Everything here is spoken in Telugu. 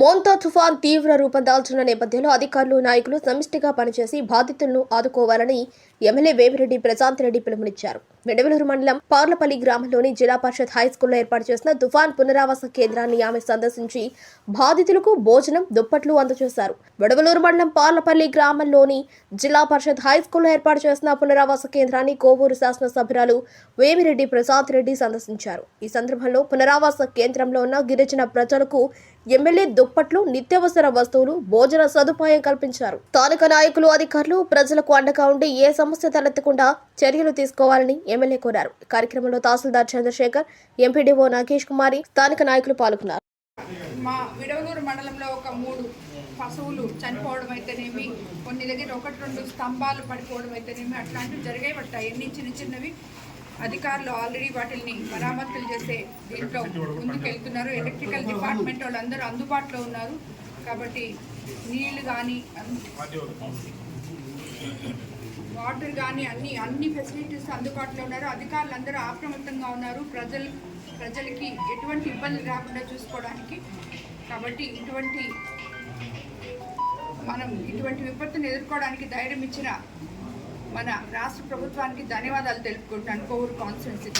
మోంతా తుఫాన్ తీవ్ర రూపం దాల్చిన నేపథ్యంలో అధికారులు నాయకులు సమిష్టిగా పనిచేసి బాధితులను ఆదుకోవాలని ఎమ్మెల్యే వేమిరెడ్డి ప్రశాంత్ రెడ్డి పిలుపునిచ్చారు. మెడవలూరు మండలం పార్లపల్లి గ్రామంలోని జిల్లా పరిషత్ హై స్కూల్లో ఏర్పాటు చేసిన తుఫాన్ పునరావాస కేంద్రాన్ని ఆమె సందర్శించి బాధితులకు భోజనం దుప్పట్లు అందజేశారు. వెడవలూరు మండలం పార్లపల్లి గ్రామంలోని జిల్లా పరిషత్ హై స్కూల్లో ఏర్పాటు చేసిన పునరావాస కేంద్రాన్ని కోవూరు శాసనసభ్యురాలు వేమిరెడ్డి ప్రసాద్ రెడ్డి సందర్శించారు. ఈ సందర్భంలో పునరావాస కేంద్రంలో ఉన్న గిరిజన ప్రజలకు ఎమ్మెల్యే దుప్పట్లు నిత్యావసర వస్తువులు భోజన సదుపాయం కల్పించారు. స్థానిక నాయకులు అధికారులు ప్రజలకు అండగా ఉండి ఏ సమస్య తలెత్తకుండా చర్యలు తీసుకోవాలని ఎమ్మెల్యే కోరారు. కార్యక్రమంలో తహసీల్దార్ చంద్రశేఖర్ ఎంపీడీఓ నాగేష్ కుమారి స్థానిక నాయకులు పాల్గొన్నారు. మా విడవలూరు మండలంలో ఒక మూడు పశువులు చనిపోవడం అయితేనేమి కొన్ని దగ్గర ఒకటి రెండు స్తంభాలు పడిపోవడం అయితేనేమి అట్లాంటివి జరిగాయి. పట్టాయి ఎన్ని చిన్న చిన్నవి. అధికారులు ఆల్రెడీ వాటిని మరామతులు చేసే దీంట్లో ముందుకు వెళ్తున్నారు ఎలక్ట్రికల్ డిపార్ట్మెంట్ వాళ్ళందరూ అందుబాటులో ఉన్నారు. కాబట్టి నీళ్ళు కానీ వాటర్ కానీ అన్ని అన్ని ఫెసిలిటీస్ అందుబాటులో ఉన్నారు. అధికారులు అందరూ అప్రమత్తంగా ఉన్నారు. ప్రజలు ప్రజలకి ఎటువంటి ఇబ్బంది రాకుండా చూసుకోవడానికి. కాబట్టి ఇటువంటి మనం ఇటువంటి విపత్తును ఎదుర్కోవడానికి ధైర్యం ఇచ్చిన మన రాష్ట్ర ప్రభుత్వానికి ధన్యవాదాలు తెలుపుకుంటున్నాను. కోవూరు కాన్స్టిట్యున్సీ